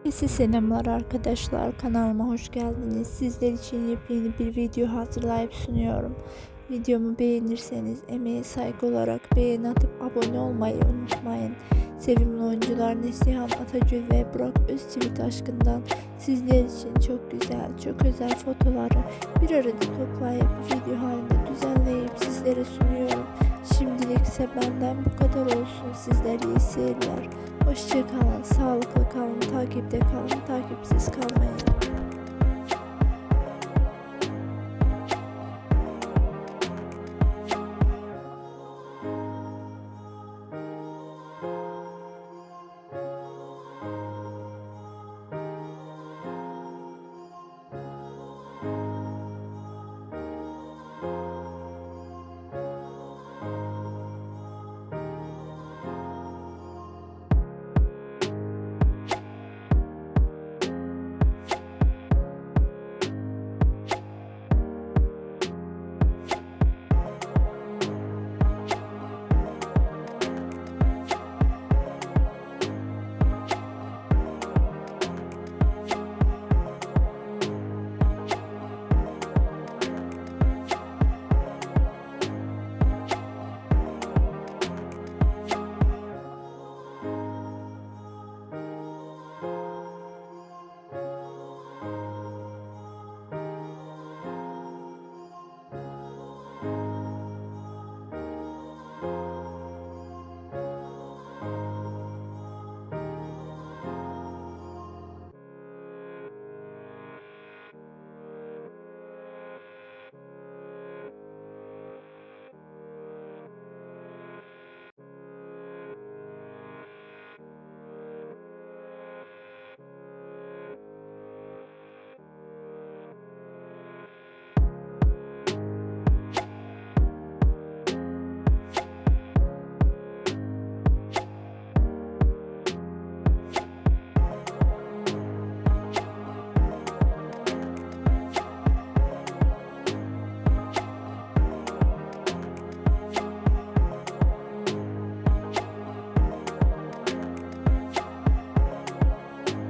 Herkese selamlar arkadaşlar kanalıma hoş geldiniz. Sizler için yepyeni bir video hazırlayıp sunuyorum. Videomu beğenirseniz emeğe saygı olarak beğeni atıp abone olmayı unutmayın. Sevimli oyuncular Neslihan Atagül ve Burak Özçivit aşkından sizler için çok güzel, çok özel fotoları bir arada toplayıp video halinde düzenleyip sizlere sunuyorum. Şimdilik ise benden bu kadar olsun. Sizlere iyi seyirler. Hoşçakalın, sağlıklı kalın, takipte kalın, takipsiz kalmayın.